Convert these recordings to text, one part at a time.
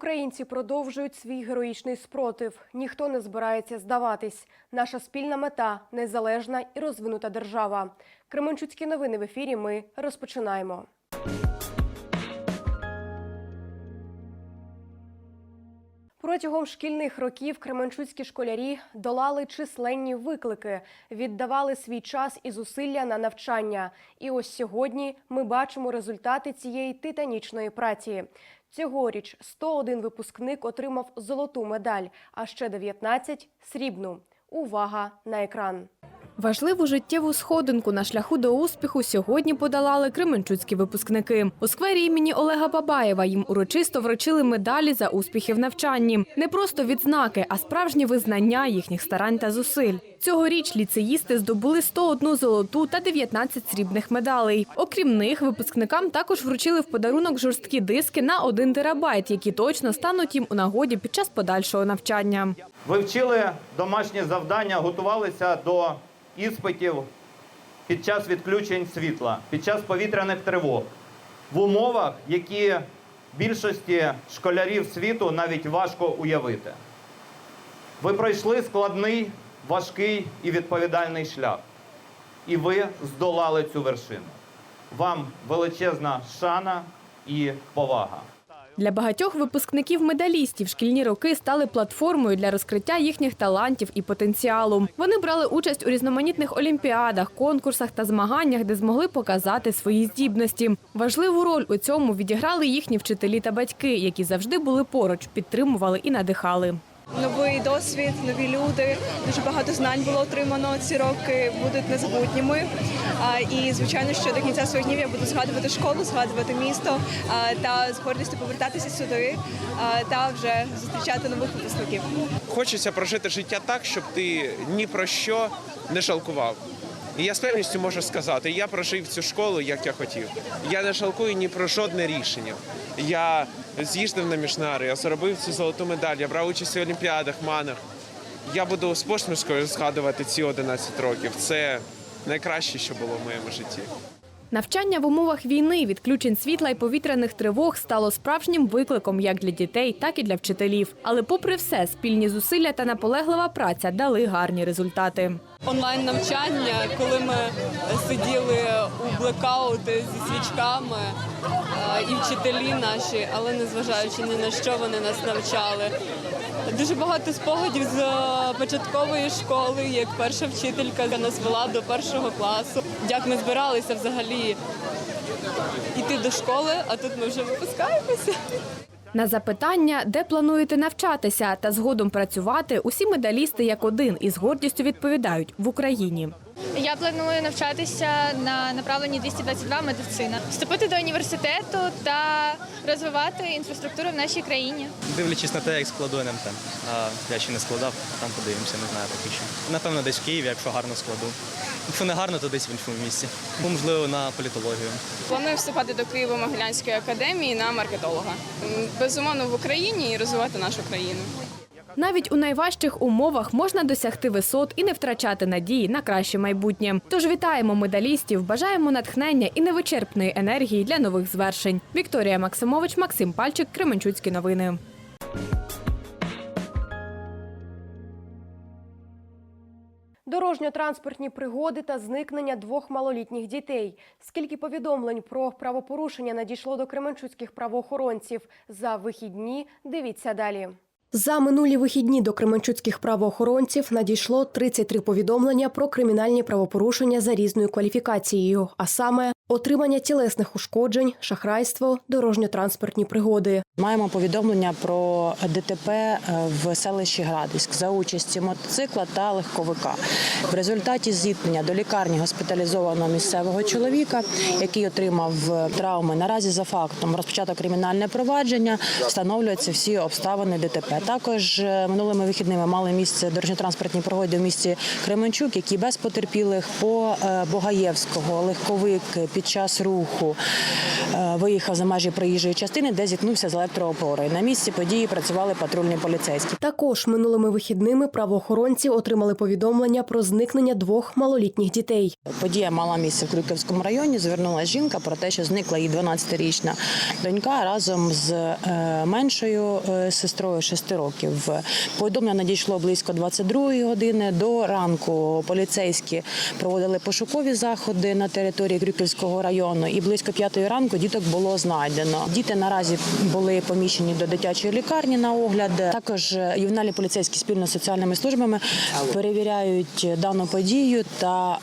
Українці продовжують свій героїчний спротив. Ніхто не збирається здаватись. Наша спільна мета незалежна і розвинута держава. Кременчуцькі новини в ефірі. Ми розпочинаємо. Протягом шкільних років кременчуцькі школярі долали численні виклики, віддавали свій час і зусилля на навчання. І ось сьогодні ми бачимо результати цієї титанічної праці. Цьогоріч 101 випускник отримав золоту медаль, а ще 19 – срібну. Увага на екран! Важливу життєву сходинку на шляху до успіху сьогодні подолали кременчуцькі випускники. У сквері імені Олега Бабаєва їм урочисто вручили медалі за успіхи в навчанні. Не просто відзнаки, а справжнє визнання їхніх старань та зусиль. Цьогоріч ліцеїсти здобули 101 золоту та 19 срібних медалей. Окрім них, випускникам також вручили в подарунок жорсткі диски на 1 терабайт, які точно стануть їм у нагоді під час подальшого навчання. Ви вчили домашні завдання, готувалися до іспитів під час відключень світла, під час повітряних тривог, в умовах, які більшості школярів світу навіть важко уявити. Ви пройшли складний, важкий і відповідальний шлях. І ви здолали цю вершину. Вам величезна шана і повага. Для багатьох випускників-медалістів шкільні роки стали платформою для розкриття їхніх талантів і потенціалу. Вони брали участь у різноманітних олімпіадах, конкурсах та змаганнях, де змогли показати свої здібності. Важливу роль у цьому відіграли їхні вчителі та батьки, які завжди були поруч, підтримували і надихали. Новий досвід, нові люди. Дуже багато знань було отримано. Ці роки будуть незабутніми. І звичайно, що до кінця своїх днів я буду згадувати школу, згадувати місто та з гордістю повертатися сюди та вже зустрічати нових випускників. Хочеться прожити життя так, щоб ти ні про що не жалкував. І я з певністю можу сказати, я прожив цю школу, як я хотів. Я не жалкую ні про жодне рішення. Я з'їздив на міжнари, я заробив цю золоту медаль, я брав участь у олімпіадах, манах. Я буду з посмішкою згадувати ці 11 років. Це найкраще, що було в моєму житті. Навчання в умовах війни, відключень світла і повітряних тривог стало справжнім викликом як для дітей, так і для вчителів. Але, попри все, спільні зусилля та наполеглива праця дали гарні результати. Онлайн навчання, коли ми сиділи у блекаути зі свічками, і вчителі наші, але незважаючи ні на що вони нас навчали. Дуже багато спогадів з е, початкової школи, як перша вчителька нас вела до першого класу. Як ми збиралися взагалі йти до школи, а тут ми вже випускаємося. На запитання, де плануєте навчатися та згодом працювати, усі медалісти як один із гордістю відповідають в Україні. Я планую навчатися на направленні 222 медицина, вступити до університету та розвивати інфраструктуру в нашій країні. Дивлячись на те, як складу НМТ. А я ще не складав, а там подивимося, не знаю поки що. Напевно, десь в Києві, якщо гарно складу. Якщо не гарно, то десь в іншому місці. Можливо, на політологію. Планую вступати до Києво-Могилянської академії на маркетолога. Безумовно, в Україні і розвивати нашу країну. Навіть у найважчих умовах можна досягти висот і не втрачати надії на краще майбутнє. Тож вітаємо медалістів, бажаємо натхнення і невичерпної енергії для нових звершень. Вікторія Максимович, Максим Пальчик, Кременчуцькі новини. Дорожньо-транспортні пригоди та зникнення двох малолітніх дітей. Скільки повідомлень про правопорушення надійшло до кременчуцьких правоохоронців за вихідні? Дивіться далі. За минулі вихідні до кременчуцьких правоохоронців надійшло 33 повідомлення про кримінальні правопорушення за різною кваліфікацією, а саме отримання тілесних ушкоджень, шахрайство, дорожньо-транспортні пригоди. Маємо повідомлення про ДТП е, в селищі Градиськ за участі мотоцикла та легковика. В результаті зіткнення до лікарні госпіталізовано місцевого чоловіка, який отримав е, травми. Наразі за фактом розпочато кримінальне провадження, встановлюються всі обставини ДТП. Також е, минулими вихідними мали місце дорожньо-транспортні пригоди в місті Кременчук, які без потерпілих по Богаєвського легковик під час руху е, виїхав за межі проїжджої частини, де зіткнувся з електроопорою. На місці події працювали патрульні поліцейські. Також минулими вихідними правоохоронці отримали повідомлення про зникнення двох малолітніх дітей. Подія мала місце в Крюківському районі. Звернулася жінка про те, що зникла її 12-річна донька разом з е, меншою е, сестрою 6 років. Повідомлення надійшло близько 22-ї години. До ранку поліцейські проводили пошукові заходи на території Крюківського району. І близько 5-ї ранку діток було знайдено. Діти наразі були поміщені до дитячої лікарні на огляд. Також е, ювенальні поліцейські спільно з соціальними службами перевіряють дану подію та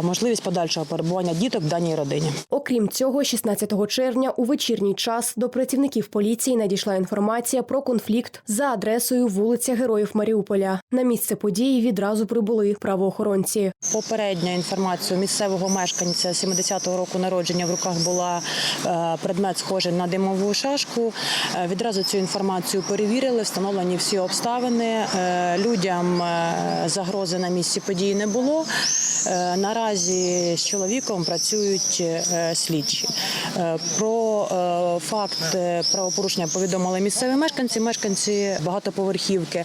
е, можливість подальшого перебування діток в даній родині. Окрім цього, 16 червня у вечірній час до працівників поліції надійшла інформація про конфлікт за адресою вулиця Героїв Маріуполя. На місце події відразу прибули правоохоронці. Попередня інформація місцевого мешканця 70-го року народження в руках була е, предмет схожий на димову шашку. Е, Відразу цю інформацію перевірили, встановлені всі обставини. Е, Людям загрози на місці події не було. Наразі з чоловіком працюють слідчі. Про факт правопорушення повідомили місцеві мешканці, мешканці багатоповерхівки,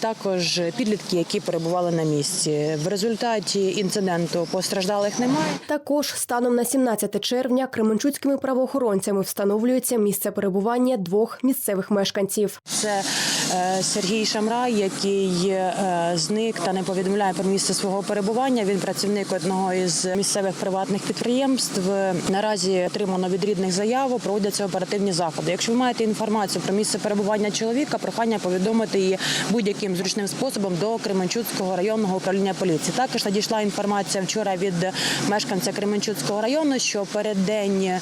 також підлітки, які перебували на місці. В результаті інциденту постраждалих немає. Також станом на 17 червня кременчуцькими правоохоронцями встановлюється місце перебування двох місцевих мешканців. Це е, Сергій Шамрай, який е, зник та не повідомляє про місце свого перебування. Він працівник одного із місцевих приватних підприємств. Наразі отримано від рідних заяву, проводяться оперативні заходи. Якщо ви маєте інформацію про місце перебування чоловіка, прохання повідомити її будь-яким зручним способом до Кременчуцького районного управління поліції. Також надійшла інформація вчора від мешканця Кременчуцького району, що перед день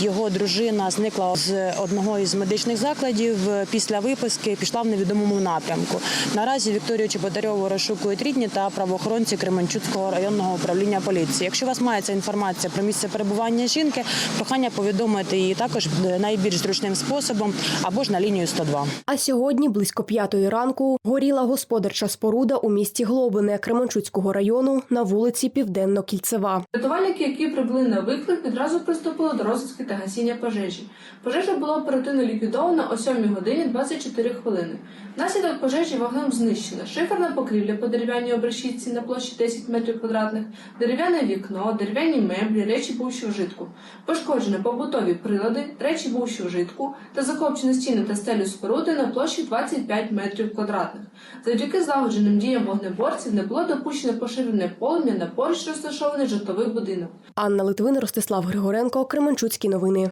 його дружина зникла з одного із медичних закладів. Після виписки пішла в невідомому напрямку. Наразі Вікторію Чеботарьову розшукують рідні та правоохоронці Кременчуцького районного управління поліції. Якщо у вас мається інформація про місце перебування жінки, прохання повідомити її також найбільш зручним способом або ж на лінію 102. А сьогодні, близько п'ятої ранку, горіла господарча споруда у місті Глобине Кременчуцького району на вулиці Південно-Кільцева. Рятувальники, які прибули на виклик, відразу приступили до розвідки та гасіння пожежі. Пожежа була оперативно ліквідована о 7 годині 24 хвилини. Внаслідок пожежі вогнем знищена шиферна покрівля по дерев'яній обрешітці на площі 10 метрів квадратних, дерев'яне вікно, дерев'яні меблі, речі бувші вжитку. Пошкоджено побутові прилади, речі бувші вжитку та закопчені стіни та стелю споруди на площі 25 метрів квадратних. Завдяки злагодженим діям вогнеборців не було допущено поширене полум'я на поруч розташований житловий будинок. Анна Литвин, Ростислав Григоренко, Кременчуцькі новини.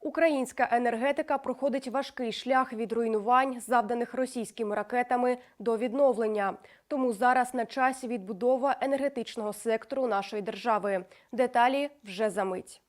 Українська енергетика проходить важкий шлях від руйнувань, завданих російськими ракетами, до відновлення. Тому зараз на часі відбудова енергетичного сектору нашої держави. Деталі вже за мить.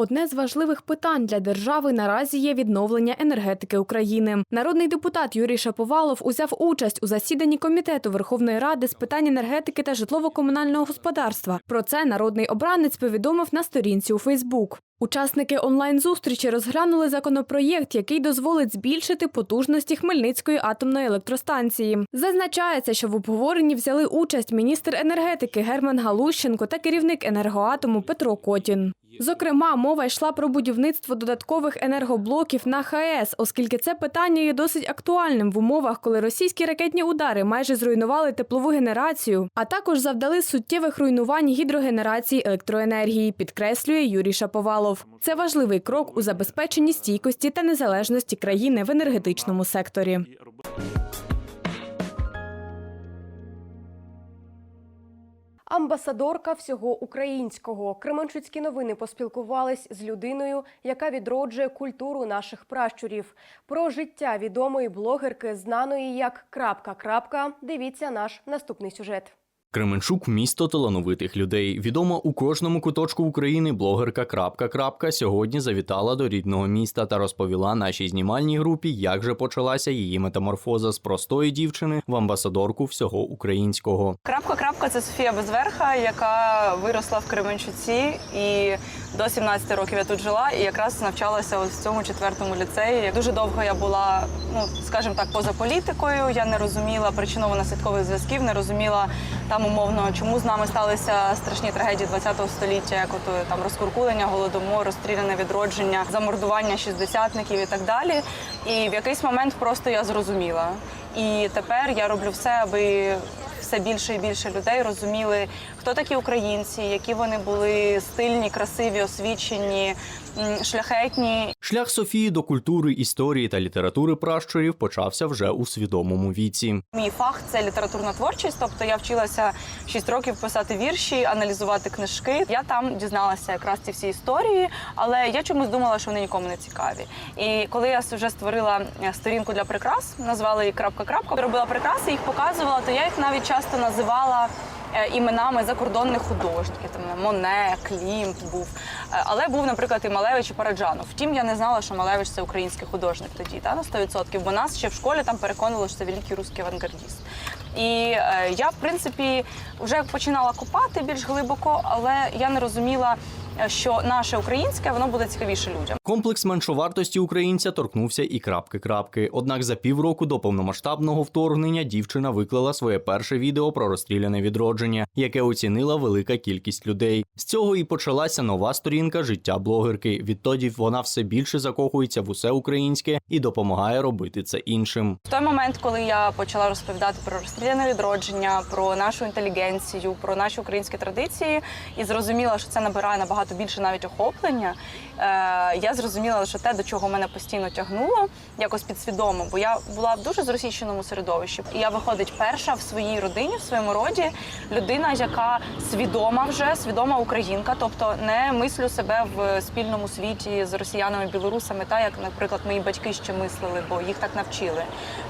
Одне з важливих питань для держави наразі є відновлення енергетики України. Народний депутат Юрій Шаповалов узяв участь у засіданні комітету Верховної Ради з питань енергетики та житлово-комунального господарства. Про це народний обранець повідомив на сторінці у Фейсбук. Учасники онлайн-зустрічі розглянули законопроєкт, який дозволить збільшити потужності Хмельницької атомної електростанції. Зазначається, що в обговоренні взяли участь міністр енергетики Герман Галущенко та керівник енергоатому Петро Котін. Зокрема, мова йшла про будівництво додаткових енергоблоків на ХАЕС, оскільки це питання є досить актуальним в умовах, коли російські ракетні удари майже зруйнували теплову генерацію, а також завдали суттєвих руйнувань гідрогенерації електроенергії, підкреслює Юрій Шаповалов. Це важливий крок у забезпеченні стійкості та незалежності країни в енергетичному секторі. Амбасадорка всього українського. Кременчуцькі новини поспілкувались з людиною, яка відроджує культуру наших пращурів. Про життя відомої блогерки, знаної як крапка крапка. Дивіться наш наступний сюжет. Кременчук місто талановитих людей. Відома у кожному куточку України блогерка крапка крапка сьогодні завітала до рідного міста та розповіла нашій знімальній групі, як же почалася її метаморфоза з простої дівчини в амбасадорку всього українського. Крапка крапка це Софія Безверха, яка виросла в Кременчуці і До 17 років я тут жила і якраз навчалася ось в цьому четвертому ліцеї. Дуже довго я була, ну скажімо так, поза політикою. Я не розуміла причинно-наслідкових зв'язків, не розуміла там умовно, чому з нами сталися страшні трагедії ХХ століття, як от е, там розкуркулення, голодомор, розстріляне відродження, замордування шістдесятників і так далі. І в якийсь момент просто я зрозуміла. І тепер я роблю все, аби все більше і більше людей розуміли, хто такі українці, які вони були стильні, красиві, освічені, шляхетні. Шлях Софії до культури, історії та літератури пращурів почався вже у свідомому віці. Мій фах це літературна творчість, тобто я вчилася 6 років писати вірші, аналізувати книжки. Я там дізналася якраз ці всі історії, але я чомусь думала, що вони нікому не цікаві. І коли я вже створила е, сторінку для прикрас, назвала її крапка крапка, робила прикраси, їх показувала, то я їх навіть часто називала. Е, Іменами закордонних художників, там Моне, Клімт був, Е, але був, наприклад, і Малевич і Параджанов. Втім, я не знала, що Малевич це український художник тоді, та на 100%, бо нас ще в школі там переконували, що це великий русський авангардіст. І е, я, в принципі, вже починала копати більш глибоко, але я не розуміла, е, що наше українське воно буде цікавіше людям. Комплекс меншовартості українця торкнувся і крапки-крапки. Однак за півроку до повномасштабного вторгнення дівчина виклала своє перше відео про розстріляне відродження, яке оцінила велика кількість людей. З цього і почалася нова сторінка життя блогерки. Відтоді вона все більше закохується в усе українське і допомагає робити це іншим. В той момент, коли я почала розповідати про розстріляне відродження, про нашу інтелігенцію, про наші українські традиції, і зрозуміла, що це набирає набагато більше навіть охоплення. Е, я зрозуміла, що те, до чого мене постійно тягнуло, якось підсвідомо, бо я була в дуже зросійщеному середовищі. І я виходить перша в своїй родині, в своєму роді, людина, яка свідома вже свідома українка, тобто не мислю себе в спільному світі з росіянами, білорусами, та як, наприклад, мої батьки ще мислили, бо їх так навчили,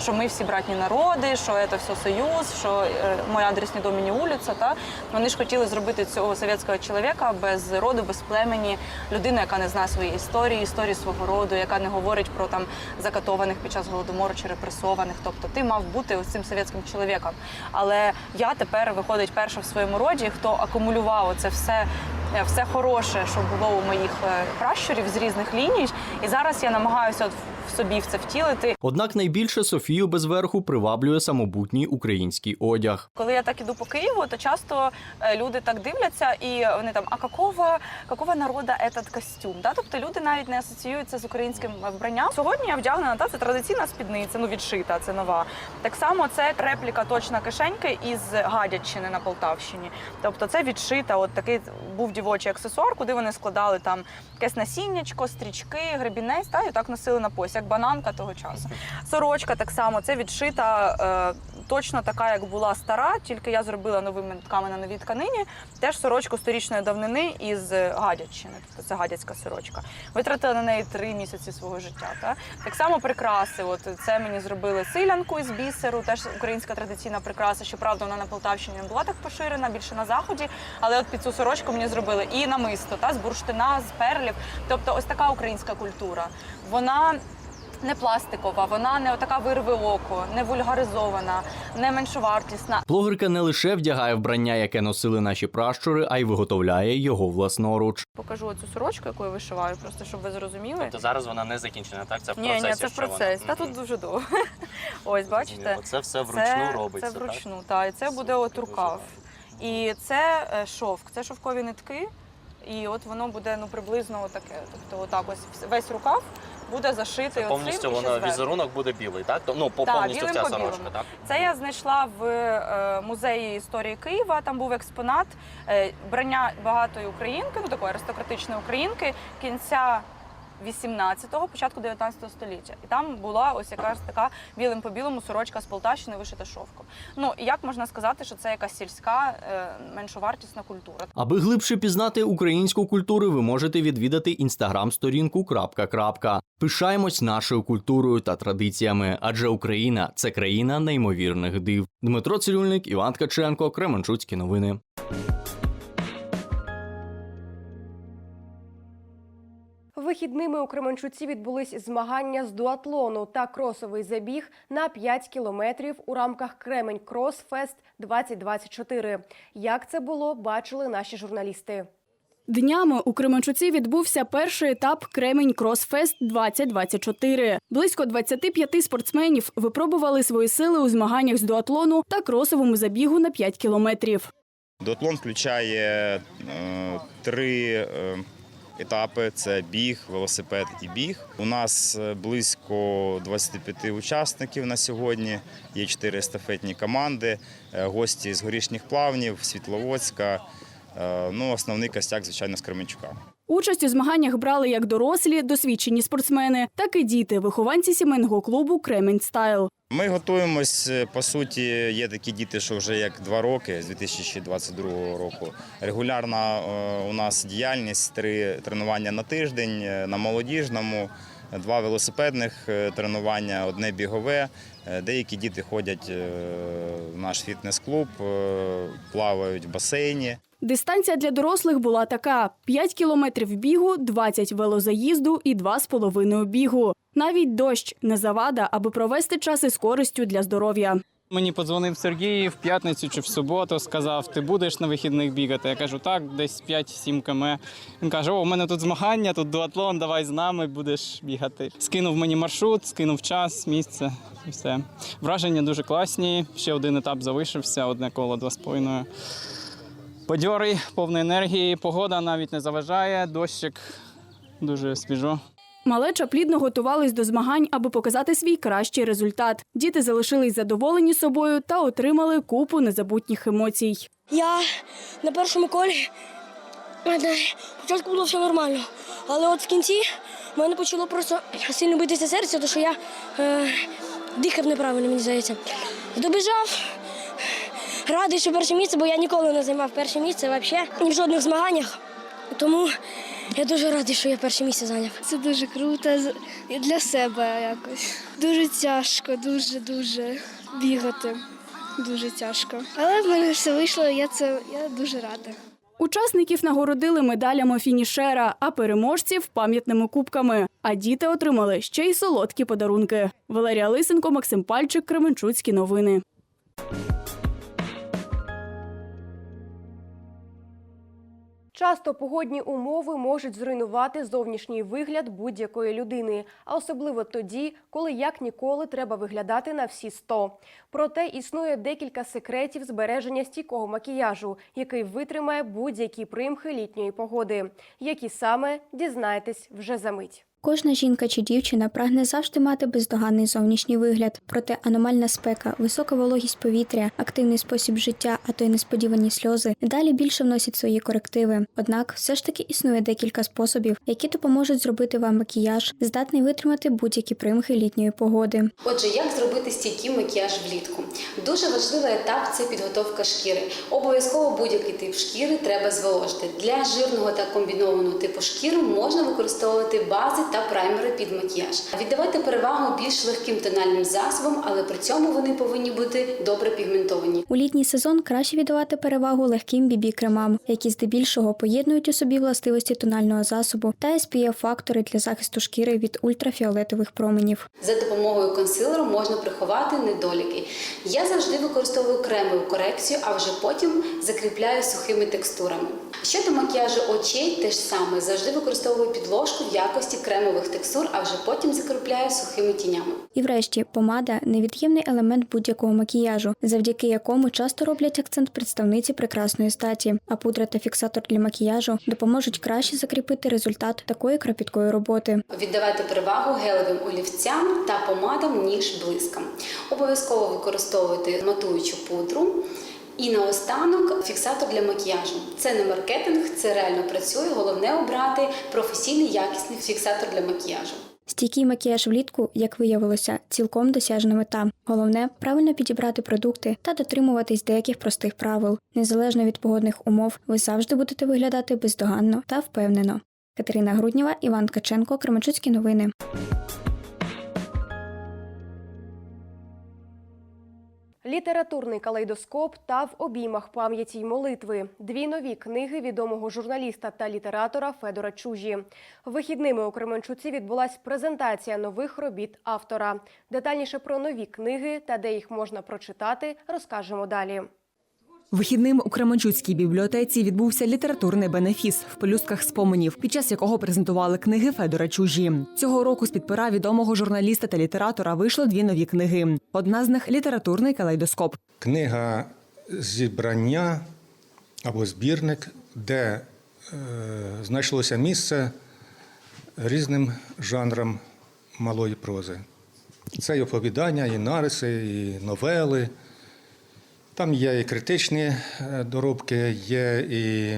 що ми всі братні народи, що це все союз, що е, мой адрес не доміні вулиця. Та вони ж хотіли зробити цього совєтського чоловіка без роду, без племені, людину, яка не знає своєї історії, історії свого роду, яка не говорить про там закатованих під час голодомору чи репресованих. Тобто ти мав бути ось цим совєтським чоловіком. Але я тепер виходить перша в своєму роді, хто акумулював це все. Е, Все хороше, що було у моїх е, пращурів з різних ліній, і зараз я намагаюся от в собі в це втілити. Однак найбільше Софію безверху приваблює самобутній український одяг. Коли я так іду по Києву, то часто е, люди так дивляться, і вони там, а какого, какого народа этот костюм? Да? Тобто люди навіть не асоціюються з українським вбранням. Сьогодні я вдягнена, та це традиційна спідниця, ну відшита, це нова. Так само це репліка точна кишеньки із Гадячини на Полтавщині. Тобто це відшита, от такий був дівочий аксесуар, куди вони складали там якесь насіннячко, стрічки, гребінець, та і так носили на пояс, як бананка того часу. Сорочка так само, це відшита е, точно така, як була стара, тільки я зробила новими нитками на новій тканині. Теж сорочку сторічної давнини із Гадяччини, тобто це гадяцька сорочка. Витратила на неї три місяці свого життя. Та? Так само прикраси. От це мені зробили силянку із бісеру, теж українська традиційна прикраса. Щоправда, вона на Полтавщині не була так поширена, більше на заході. Але от під цю сорочку мені зробили і намисто, та з бурштина, з перлів. Тобто, ось така українська культура. Вона не пластикова, вона не така вирве око, не вульгаризована, не меншовартісна. Блогерка не лише вдягає вбрання, яке носили наші пращури, а й виготовляє його власноруч. Покажу оцю сорочку, яку я вишиваю, просто щоб ви зрозуміли. То зараз вона не закінчена, так? Це в процесі. ні, це в процесі. Та тут дуже довго. Ось, бачите, Це все вручну це, робиться. Це вручну, так. І це буде от рукав. І це е, шовк, це шовкові нитки. І от воно буде ну приблизно таке. Тобто, отак ось весь рукав буде зашитий. Повністю оцим воно візерунок буде білий, так? Ну, по Так, повністю вся по сорочка, так? Це я знайшла в е, музеї історії Києва. Там був експонат е, брання багатої українки, ну такої аристократичної українки кінця 18-го, початку 19 століття. І там була ось якраз така білим по білому сорочка з Полтавщини вишита шовком. Ну і як можна сказати, що це якась сільська е, меншовартісна культура? Аби глибше пізнати українську культуру, ви можете відвідати інстаграм-сторінку крапка. Пишаємось нашою культурою та традиціями, адже Україна це країна неймовірних див. Дмитро Цирюльник, Іван Ткаченко, Кременчуцькі новини. Вихідними у Кременчуці відбулись змагання з дуатлону та кросовий забіг на 5 кілометрів у рамках Кремень Кросфест 2024. Як це було, бачили наші журналісти. Днями у Кременчуці відбувся перший етап Кремінь Кросфест 2024. Близько 25 спортсменів випробували свої сили у змаганнях з дуатлону та кросовому забігу на 5 кілометрів. Дуатлон включає е, три е, етапи: це біг, велосипед і біг. У нас е, близько 25 учасників на сьогодні. Є чотири естафетні команди, е, гості з горішніх плавнів, Світловодська. Е, ну, основний костяк, звичайно, з Кременчука. Участь у змаганнях брали як дорослі, досвідчені спортсмени, так і діти, вихованці сімейного клубу Кремінь Стайл. Ми готуємось. е, По суті, є такі діти, що вже як два роки з 2022 року. Регулярна е, у нас діяльність три тренування на тиждень е, на молодіжному, два велосипедних е, тренування, одне бігове. Е, Деякі діти ходять е, в наш фітнес-клуб, плавають в басейні. Дистанція для дорослих була така: 5 кілометрів бігу, 20 велозаїзду і 2,5 бігу. Навіть дощ не завада, аби провести час із користю для здоров'я. Мені подзвонив Сергій в п'ятницю чи в суботу, сказав, ти будеш на вихідних бігати. Я кажу, так, десь 5-7 км. Він каже: О, у мене тут змагання, тут дуатлон, давай з нами будеш бігати. Скинув мені маршрут, скинув час, місце і все. Враження дуже класні. Ще один етап залишився, одне коло два з половиною. Бадьорий, повний енергії, погода навіть не заважає, дощик дуже свіжо. Малеча плідно готувались до змагань, аби показати свій кращий результат. Діти залишились задоволені собою та отримали купу незабутніх емоцій. Я на першому колі спочатку було все нормально, але от в кінці в мене почало просто сильно битися серце, тому що я е, дихав неправильно, мені здається. Добіжав, радий, що перше місце, бо я ніколи не займав перше місце взагалі ні в жодних змаганнях. Тому я дуже радий, що я перше місце зайняв. Це дуже круто і для себе якось. Дуже тяжко, дуже дуже бігати. Дуже тяжко. Але в мене все вийшло, я це я дуже рада. Учасників нагородили медалями фінішера, а переможців пам'ятними кубками. А діти отримали ще й солодкі подарунки. Валерія Лисенко, Максим Пальчик, Кременчуцькі новини. Часто погодні умови можуть зруйнувати зовнішній вигляд будь-якої людини, а особливо тоді, коли як ніколи треба виглядати на всі 100. Проте існує декілька секретів збереження стійкого макіяжу, який витримає будь-які примхи літньої погоди. Які саме дізнаєтесь вже за мить. Кожна жінка чи дівчина прагне завжди мати бездоганний зовнішній вигляд, проте аномальна спека, висока вологість повітря, активний спосіб життя, а то й несподівані сльози далі більше вносять свої корективи. Однак все ж таки існує декілька способів, які допоможуть зробити вам макіяж, здатний витримати будь-які примхи літньої погоди. Отже, як зробити стійкий макіяж влітку? Дуже важливий етап це підготовка шкіри. Обов'язково будь-який тип шкіри треба зволожити. Для жирного та комбінованого типу шкіри можна використовувати бази та праймери під макіяж. Віддавати перевагу більш легким тональним засобам, але при цьому вони повинні бути добре пігментовані. У літній сезон краще віддавати перевагу легким бібі-кремам, які здебільшого поєднують у собі властивості тонального засобу та SPF-фактори для захисту шкіри від ультрафіолетових променів. За допомогою консилеру можна приховати недоліки. Я завжди використовую кремову корекцію, а вже потім закріпляю сухими текстурами. Щодо макіяжу очей, те ж саме завжди використовую підложку в якості кремових текстур, а вже потім закріпляю сухими тінями. І врешті помада невід'ємний елемент будь-якого макіяжу, завдяки якому часто роблять акцент представниці прекрасної статі. А пудра та фіксатор для макіяжу допоможуть краще закріпити результат такої кропіткої роботи. Віддавайте перевагу гелевим олівцям та помадам, ніж блискам. Обов'язково використовуйте матуючу пудру. І наостанок фіксатор для макіяжу. Це не маркетинг, це реально працює. Головне обрати професійний якісний фіксатор для макіяжу. Стійкий макіяж влітку, як виявилося, цілком досяжна мета. Головне правильно підібрати продукти та дотримуватись деяких простих правил. Незалежно від погодних умов, ви завжди будете виглядати бездоганно та впевнено. Катерина Груднєва, Іван Ткаченко, Кременчуцькі новини. Літературний калейдоскоп та в обіймах пам'яті й молитви. Дві нові книги відомого журналіста та літератора Федора Чужі. Вихідними у Кременчуці відбулась презентація нових робіт автора. Детальніше про нові книги та де їх можна прочитати, розкажемо далі. Вихідним у Кременчуцькій бібліотеці відбувся літературний бенефіс в пелюстках споменів, під час якого презентували книги Федора Чужі. Цього року з під пера відомого журналіста та літератора вийшло дві нові книги. Одна з них літературний калейдоскоп. Книга зібрання або збірник, де е, знайшлося місце різним жанрам малої прози. Це і оповідання, і нариси, і новели. Там є і критичні е, доробки, є і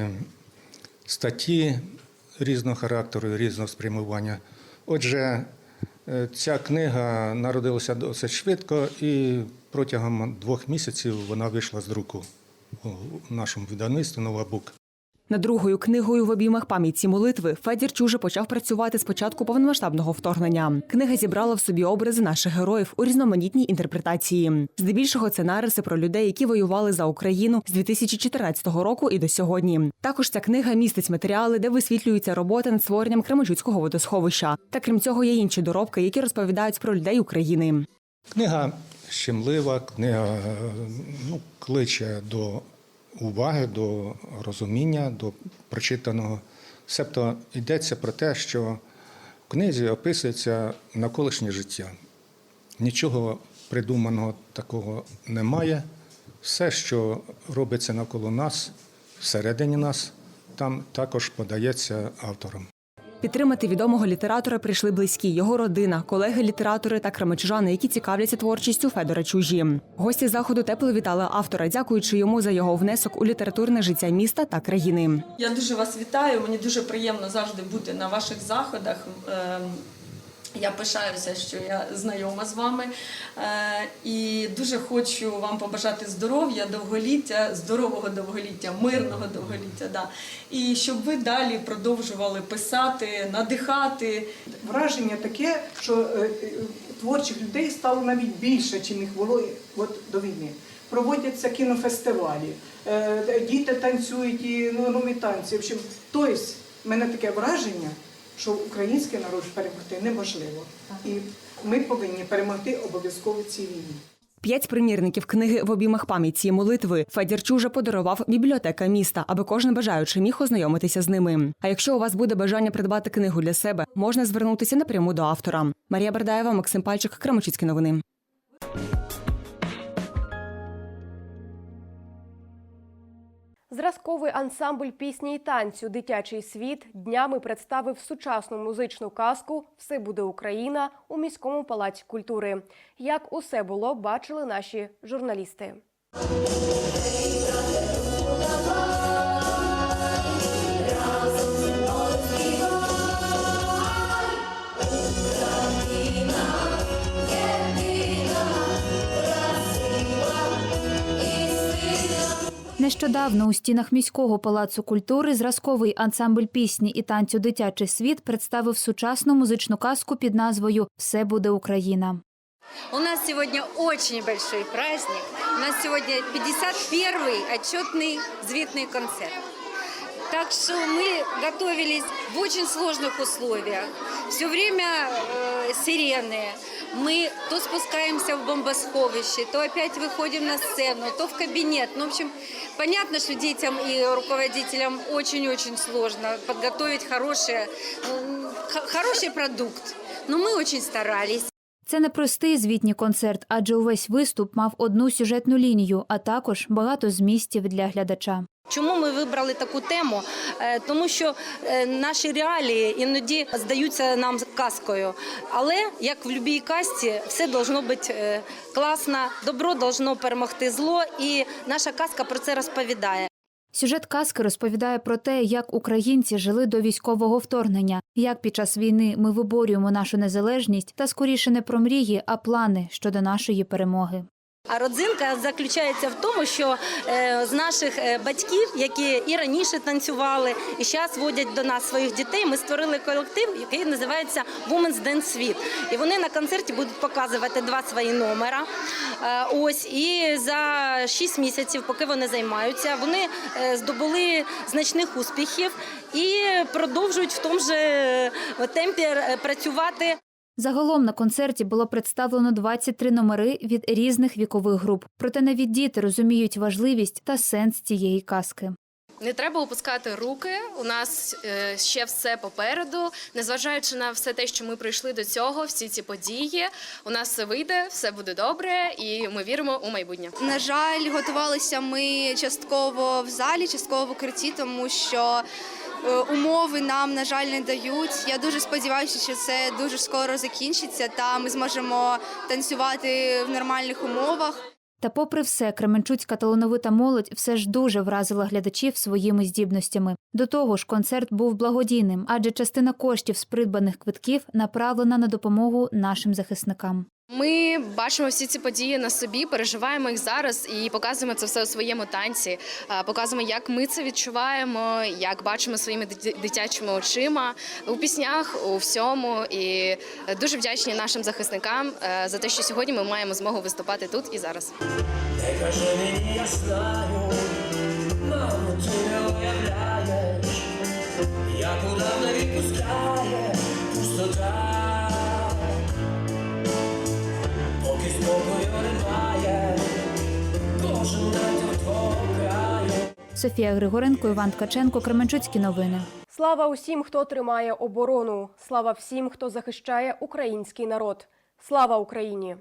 статті різного характеру, різного спрямування. Отже, е, ця книга народилася досить швидко, і протягом двох місяців вона вийшла з друку у нашому видавництві Нова Бук. Над другою книгою в обіймах пам'яті молитви Федір Чуже почав працювати з початку повномасштабного вторгнення. Книга зібрала в собі образи наших героїв у різноманітній інтерпретації. Здебільшого це нариси про людей, які воювали за Україну з 2014 року і до сьогодні. Також ця книга містить матеріали, де висвітлюється робота над створенням Кременчуцького водосховища. Та крім цього, є інші доробки, які розповідають про людей України. Книга щемлива, книга ну, кличе до уваги, до розуміння, до прочитаного. Себто йдеться про те, що в книзі описується навколишнє життя. Нічого придуманого такого немає. Все, що робиться навколо нас, всередині нас, там також подається автором. Підтримати відомого літератора прийшли близькі, його родина, колеги-літератори та кременчужани, які цікавляться творчістю Федора Чужі. Гості заходу тепло вітали автора, дякуючи йому за його внесок у літературне життя міста та країни. Я дуже вас вітаю. Мені дуже приємно завжди бути на ваших заходах. Я пишаюся, що я знайома з вами. Е, І дуже хочу вам побажати здоров'я, довголіття, здорового довголіття, мирного довголіття. Да. І щоб ви далі продовжували писати, надихати. Враження таке, що е, е, творчих людей стало навіть більше, чим їх було от, до війни. Проводяться кінофестивалі, діти танцюють і ну, нові танці. Тобто, в мене таке враження, що український народ перемогти неможливо. І ми повинні перемогти обов'язково цій війні. П'ять примірників книги в обіймах пам'яті і молитви Федір Чужа подарував бібліотека міста, аби кожен бажаючий міг ознайомитися з ними. А якщо у вас буде бажання придбати книгу для себе, можна звернутися напряму до автора. Марія Бердаєва, Максим Пальчик, Крамочицькі новини. Зразковий ансамбль пісні і танцю Дитячий світ днями представив сучасну музичну казку Все буде Україна у міському палаці культури. Як усе було, бачили наші журналісти. Нещодавно у стінах міського палацу культури зразковий ансамбль пісні і танцю Дитячий світ представив сучасну музичну казку під назвою Все буде Україна. У нас сегодня очень большой праздник. У нас сегодня 51-й отчетный звітний концерт. Так что мы готовились в очень сложных условиях. Все время э, сирены. Мы то спускаемся в бомбосховище, то опять выходим на сцену, то в кабинет. Ну, в общем, понятно, что детям и руководителям очень-очень сложно подготовить хорошее, м, х- хороший продукт. Но мы очень старались. Це непростий звітній концерт, адже увесь виступ мав одну сюжетну лінію, а також багато змістів для глядача. Чому ми вибрали таку тему? Е, Тому що е, наші реалії іноді здаються нам казкою. Але як в будь-якій казці, все должно бути е, класно, добро должно перемогти зло, і наша казка про це розповідає. Сюжет казки розповідає про те, як українці жили до військового вторгнення, як під час війни ми виборюємо нашу незалежність та скоріше не про мрії, а плани щодо нашої перемоги. А родзинка заключається в тому, що е, з наших е, батьків, які і раніше танцювали, і зараз водять до нас своїх дітей, ми створили колектив, який називається Women's Dance Suite. І вони на концерті будуть показувати два свої номера. Е, ось і за 6 місяців, поки вони займаються, вони здобули значних успіхів і продовжують в тому е, темпі працювати. Загалом на концерті було представлено 23 номери від різних вікових груп. Проте навіть діти розуміють важливість та сенс цієї казки. Не треба опускати руки. У нас е, ще все попереду. Незважаючи на все те, що ми прийшли до цього, всі ці події, у нас все вийде, все буде добре, і ми віримо у майбутнє. На жаль, готувалися ми частково в залі, частково в укритті, тому що умови нам, на жаль, не дають. Я дуже сподіваюся, що це дуже скоро закінчиться, та ми зможемо танцювати в нормальних умовах. Та, попри все, Кременчуцька талановита молодь все ж дуже вразила глядачів своїми здібностями. До того ж, концерт був благодійним, адже частина коштів з придбаних квитків направлена на допомогу нашим захисникам. Ми бачимо всі ці події на собі, переживаємо їх зараз і показуємо це все у своєму танці. Показуємо, як ми це відчуваємо, як бачимо своїми дитячими очима у піснях, у всьому. І дуже вдячні нашим захисникам е, за те, що сьогодні ми маємо змогу виступати тут і зараз. Не кажи мені, я знаю, мамо, ти не уявляєш, як удав не відпускає пустота, Софія Григоренко, Іван Ткаченко, Кременчуцькі новини. Слава усім, хто тримає оборону. Слава всім, хто захищає український народ. Слава Україні!